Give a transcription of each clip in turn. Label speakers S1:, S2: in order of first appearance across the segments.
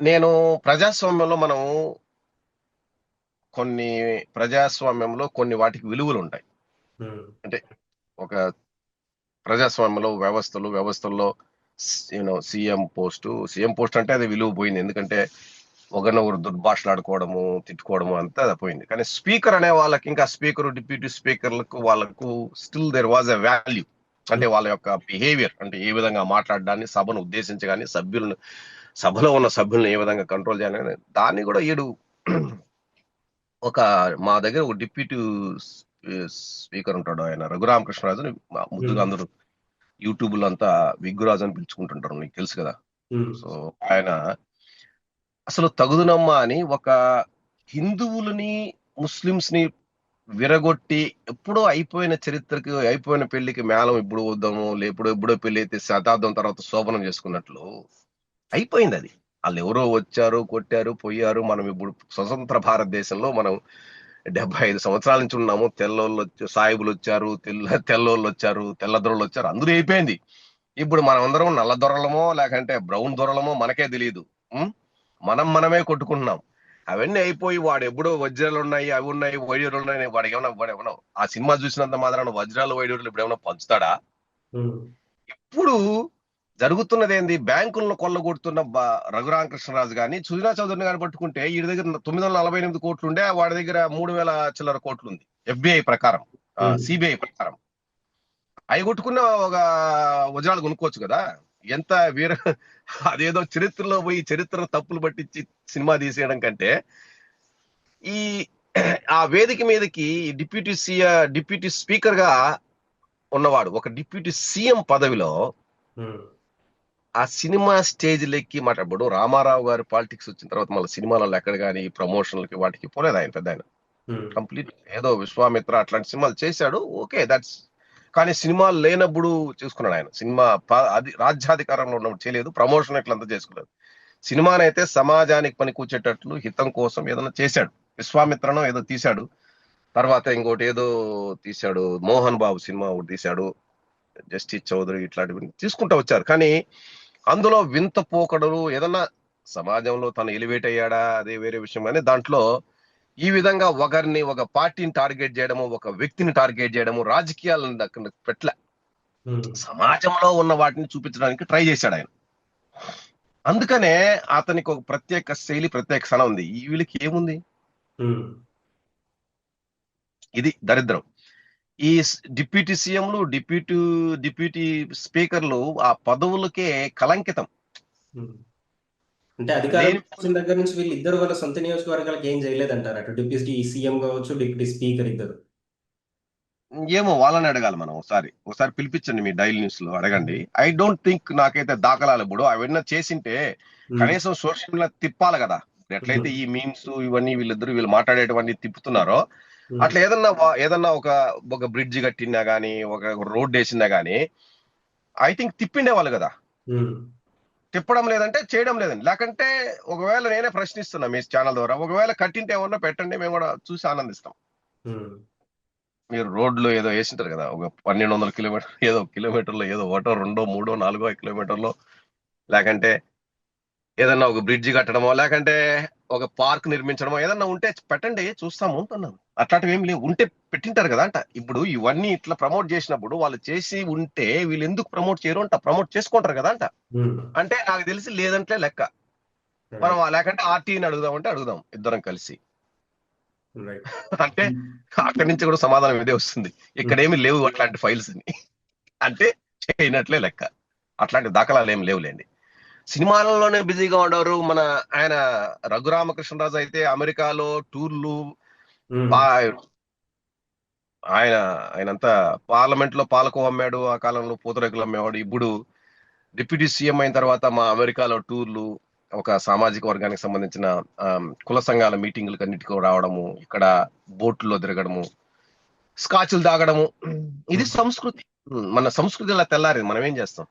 S1: నేను ప్రజాస్వామ్యంలో మనం కొన్ని ప్రజాస్వామ్యంలో కొన్ని వాటికి విలువలు ఉంటాయి.
S2: ఉమ్,
S1: ఒక ప్రజాస్వామ్యంలో వ్యవస్థలు వ్యవస్థల్లో you know CM post CM post అంటే అది విలువ పోయింది. ఎందుకంటే ఒకరినొకరు దుర్భాషలాడుకోవడము తిట్టుకోవడము అంతా పోయింది. కానీ స్పీకర్ అనే వాళ్ళకి ఇంకా స్పీకర్ డిప్యూటీ స్పీకర్లకు వాళ్ళకు still there was a value అంటే వాళ్ళ యొక్క బిహేవియర్ అంటే ఏ విధంగా మాట్లాడడాన్ని సభను ఉద్దేశించి కానీ సభ్యులను సభలో ఉన్న సభ్యులను ఏ విధంగా కంట్రోల్ చేయాలని దాన్ని కూడా ఈడు ఒక మా దగ్గర ఒక డిప్యూటీ స్పీకర్ ఉంటాడు ఆయన రఘురామకృష్ణరాజు అని మా ముద్దుగా అందరూ యూట్యూబ్లో అంతా విగ్గురాజు అని పిలుచుకుంటుంటారు నీకు తెలుసు కదా. సో ఆయన అసలు తగుదునమ్మా అని ఒక హిందువులని ముస్లిమ్స్ని విరగొట్టి ఎప్పుడో అయిపోయిన చరిత్రకి అయిపోయిన పెళ్ళికి మేళం ఇప్పుడు వద్దాము లేపుడో ఎప్పుడో పెళ్ళి అయితే శతాబ్దం తర్వాత శోభనం చేసుకున్నట్లు అయిపోయింది అది వాళ్ళు ఎవరో వచ్చారు కొట్టారు పోయారు. మనం ఇప్పుడు స్వతంత్ర భారతదేశంలో మనం డెబ్బై ఐదు సంవత్సరాల నుంచి ఉన్నాము. తెల్లోళ్ళు వచ్చి సాయిబులు వచ్చారు తెల్ల తెల్లోళ్ళు వచ్చారు తెల్లదొరలు వచ్చారు. అందరూ అయిపోయింది. ఇప్పుడు మనం అందరం నల్ల దొరలమో లేకంటే బ్రౌన్ దొరలమో మనకే తెలియదు? మనం మనమే కొట్టుకుంటున్నాం. అవన్నీ అయిపోయి వాడు ఎప్పుడో వజ్రాలు ఉన్నాయి అవి ఉన్నాయి వైడ్యూరులు ఉన్నాయి. వాడికి ఏమన్నా వాడు ఏమన్నా ఆ సినిమా చూసినంత మాత్రాన వజ్రాలు వైడ్యూరులు ఇప్పుడు ఏమన్నా పంచుతాడా? ఇప్పుడు జరుగుతున్నది ఏంది బ్యాంకులను కొల్లగొడుతున్న రఘురామకృష్ణరాజు గాని సుజనా చౌదరిని గాని పట్టుకుంటే ఈ దగ్గర తొమ్మిది వందల నలభై ఎనిమిది కోట్లు ఉండే వాడి దగ్గర మూడు వేల చిల్లర కోట్లు ఉంది ఎఫ్బిఐ ప్రకారం. సిబిఐ ప్రకారం. అవి కొట్టుకున్న ఒక వజ్రాలు కొనుక్కోవచ్చు కదా? ఎంత వీర అదేదో చరిత్రలో పోయి చరిత్ర తప్పులు పట్టించి సినిమా తీసేయడం కంటే ఈ ఆ వేదిక మీదకి డిప్యూటీ సీఎ డిప్యూటీ స్పీకర్గా ఉన్నవాడు ఒక డిప్యూటీ సీఎం పదవిలో ఆ సినిమా స్టేజ్ లెక్కి మాట్లాడు రామారావు గారి పాలిటిక్స్ వచ్చిన తర్వాత మళ్ళీ సినిమాలలో ఎక్కడ కానీ ప్రమోషన్లకి వాటికి పోలేదు ఆయన పెద్ద ఆయన కంప్లీట్ ఏదో విశ్వామిత్ర అట్లాంటి సినిమాలు చేశాడు. ఓకే దట్స్ కానీ సినిమాలు లేనప్పుడు చూసుకున్నాడు ఆయన. సినిమా అది రాజ్యాధికారంలో ఉన్నప్పుడు చేయలేదు. ప్రమోషన్ ఇట్లంతా చేసుకున్నాడు. సినిమానైతే సమాజానికి పనికొచ్చేటట్లు హితం కోసం ఏదైనా చేశాడు. విశ్వామిత్రను ఏదో తీశాడు. తర్వాత ఇంకోటి ఏదో తీశాడు. మోహన్ బాబు సినిమా ఒకటి తీశాడు. జస్టిస్ చౌదరి ఇట్లాంటివి తీసుకుంటూ వచ్చారు. కానీ అందులో వింత పోకడలు ఏదన్నా సమాజంలో తను ఎలివేట్ అయ్యాడా అదే వేరే విషయం. కానీ దాంట్లో ఈ విధంగా ఒకరిని ఒక పార్టీని టార్గెట్ చేయడము ఒక వ్యక్తిని టార్గెట్ చేయడము రాజకీయాలను అక్కడ పెట్ల సమాజంలో ఉన్న వాటిని చూపించడానికి ట్రై చేశాడు ఆయన. అందుకనే అతనికి ఒక ప్రత్యేక శైలి ప్రత్యేక స్థానం ఉంది. ఈ వీళ్ళకి ఏముంది? ఇది దరిద్రం. ఈ డిప్యూటీ సీఎంలు డిప్యూటీ డిప్యూటీ స్పీకర్లు ఆ పదవులకే కలంకితం.
S2: అంటే అధికారం దగ్గర నుంచి వీళ్ళు ఇద్దరు వాళ్ళ సొంత నియోజకవర్గాలకు ఏం చేయలేదంటారు? అటు డిప్యూటీ సీఎం కావచ్చు డిప్యూటీ స్పీకర్ ఇద్దరు.
S1: ఏమో వాళ్ళని అడగాలి మనం ఒకసారి. ఒకసారి పిలిపించండి మీ డైల్ న్యూస్లో అడగండి ఐ డోంట్ థింక్ నాకైతే దాఖలాలు ఇప్పుడు. అవన్నీ చేసింటే కనీసం సోషల్ మీడియా తిప్పాలి కదా. ఎట్లయితే ఈ మీమ్స్ ఇవన్నీ వీళ్ళిద్దరు వీళ్ళు మాట్లాడేటివన్నీ తిప్పుతున్నారో అట్లా ఏదన్నా ఏదన్నా ఒక ఒక బ్రిడ్జ్ కట్టినా గానీ ఒక రోడ్ వేసినా గానీ ఐ థింక్ తిప్పిండే వాళ్ళు కదా. తిప్పడం లేదంటే చేయడం లేదండి. లేకంటే ఒకవేళ నేనే ప్రశ్నిస్తున్నా మీ ఛానల్ ద్వారా ఒకవేళ కట్టింటే ఏమన్నా పెట్టండి మేము కూడా చూసి ఆనందిస్తాం. మీరు రోడ్లు ఏదో వేసింటారు కదా ఒక పన్నెండు వందల కిలోమీటర్ ఏదో కిలోమీటర్లో ఏదో ఒకటో రెండో మూడో నాలుగో కిలోమీటర్లో లేకంటే ఏదన్నా ఒక బ్రిడ్జి కట్టడమో లేకంటే ఒక పార్క్ నిర్మించడమో ఏదన్నా ఉంటే పెట్టండి చూస్తాము అంటున్నాను. అట్లాంటివి ఏం లేవు. ఉంటే పెట్టింటారు కదా అంట. ఇప్పుడు ఇవన్నీ ఇట్లా ప్రమోట్ చేసినప్పుడు వాళ్ళు చేసి ఉంటే వీళ్ళు ఎందుకు ప్రమోట్ చేయరు అంట. ప్రమోట్ చేసుకుంటారు కదా అంట. అంటే నాకు తెలిసి లేదంటే లెక్క. మనం లేకంటే ఆర్టీని అడుగుదామంటే అడుగుదాం ఇద్దరం కలిసి. అంటే అక్కడి నుంచి కూడా సమాధానం ఇదే వస్తుంది. ఇక్కడ ఏమి లేవు అట్లాంటి ఫైల్స్ అని. అంటే చేయనట్లే లెక్క. అట్లాంటి దాఖలాలు ఏమి లేవులేండి. సినిమాలలోనే బిజీగా ఉండేవారు మన ఆయన రఘురామకృష్ణరాజు అయితే అమెరికాలో టూర్లు ఆయన ఆయనంతా పార్లమెంట్లో పాలకు అమ్మాడు. ఆ కాలంలో పూతరేకులు అమ్మేవాడు. ఇప్పుడు డిప్యూటీ సీఎం అయిన తర్వాత మా అమెరికాలో టూర్లు ఒక సామాజిక వర్గానికి సంబంధించిన కుల సంఘాల మీటింగులకు అన్నిటికీ రావడము ఇక్కడ బోట్లో తిరగడము స్కాచ్లు తాగడము. ఇది సంస్కృతి. మన సంస్కృతి ఇలా తెల్లారి మనం ఏం చేస్తాం.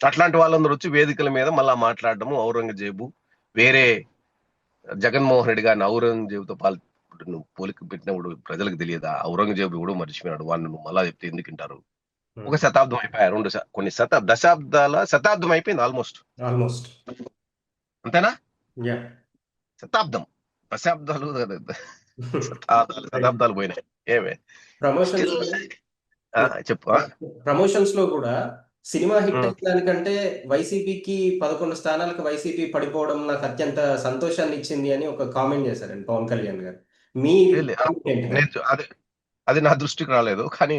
S1: అట్లాంటి వాళ్ళందరూ వచ్చి వేదికల మీద మళ్ళా మాట్లాడడము ఔరంగజేబు వేరే జగన్మోహన్ రెడ్డి గారిని ఔరంగజేబుతో పాల్ నువ్వు పోలిక పెట్టినప్పుడు ప్రజలకు తెలియదా? ఔరంగజేబు కూడా మర్చిపోయినాడు. వాడిని నువ్వు మళ్ళా చెప్తే ఎందుకు వింటారు?
S2: ఉమ్,
S1: ఒక శతాబ్దం అయిపోయా? రెండు కొన్ని శతాబ్ దశాబ్దాల శతాబ్దం అయిపోయింది ఆల్మోస్ట్.
S2: ఆల్మోస్ట్.
S1: అంతేనా? శతాబ్దం. దశాబ్దాలు శతాబ్దాలు శతాబ్దాలు పోయినాయి. ఏమే?
S2: ప్రమోషన్స్
S1: ఆ, చెప్పు?
S2: ప్రమోషన్స్లో కూడా సినిమా హిట్. అయిన దానికంటే వైసీపీకి పదకొండు స్థానాలకు వైసీపీ పడిపోవడం నాకు అత్యంత సంతోషాన్ని ఇచ్చింది అని ఒక కామెంట్ చేశారండి పవన్ కళ్యాణ్ గారు. మీ
S1: అది అది నా దృష్టికి రాలేదు. కానీ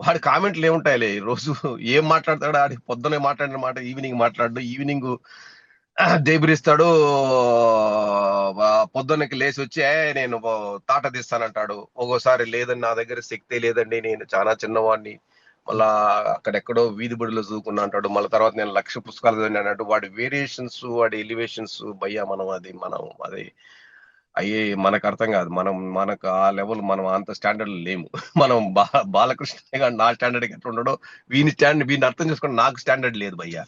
S1: వాడి కామెంట్లు ఏముంటాయిలే? ఈ రోజు ఏం మాట్లాడతాడు? ఆడి పొద్దునే మాట్లాడిన మాట ఈవినింగ్ మాట్లాడు ఈవినింగ్ దేబిరిస్తాడు పొద్దున్నకి లేచి వచ్చి "ఏ, నేను తాట తీస్తానంటాడు. ఒక్కోసారి లేదండి నా దగ్గర శక్తి లేదండి. నేను చాలా చిన్నవాడిని మళ్ళా అక్కడెక్కడో వీధి బడిలో చదువుకున్నా అంటాడు మళ్ళీ తర్వాత నేను లక్ష పుస్తకాలు చదివినా అన్నట్టు వాడి వేరియేషన్స్ వాడి ఎలివేషన్స్ భయ్యా మనం అది మనం అది అయ్యే మనకు అర్థం కాదు మనం మనకు ఆ లెవెల్ మనం అంత స్టాండర్డ్ లేము మనం బా బాలకృష్ణ గారు నా స్టాండర్డ్ ఎట్లా ఉండడో వీని స్టాండర్డ్ వీని అర్థం చేసుకుని నాకు స్టాండర్డ్ లేదు భయ్యా.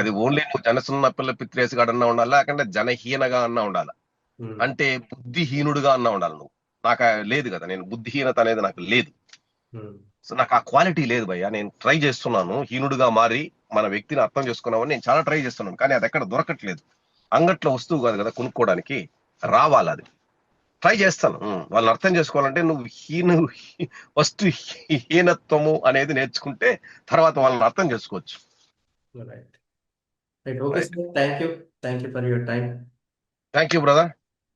S1: అది ఓన్లీ నువ్వు జనసున్న పిల్ల పిత్రేసిగాడు అన్నా ఉండాలి లేకంటే జనహీనగా అన్నా ఉండాలి. అంటే బుద్ధిహీనుడుగా అన్నా ఉండాలి నువ్వు నాకు లేదు కదా నేను బుద్ధిహీనత అనేది నాకు లేదు. సో నాకు ఆ క్వాలిటీ లేదు భయ్యా నేను ట్రై చేస్తున్నాను హీనుడుగా మారి మన వ్యక్తిని అర్థం చేసుకున్నామని నేను చాలా ట్రై చేస్తున్నాను కానీ అది ఎక్కడ దొరకట్లేదు అంగట్లో వస్తువు కాదు కదా కొనుక్కోవడానికి రావాలి అది ట్రై చేస్తాను. వాళ్ళని అర్థం చేసుకోవాలంటే నువ్వు హీను ఫస్ట్ హీనత్వము అనేది నేర్చుకుంటే తర్వాత వాళ్ళని అర్థం చేసుకోవచ్చు.
S2: Thank you. Thank you for your time.
S1: Thank you brother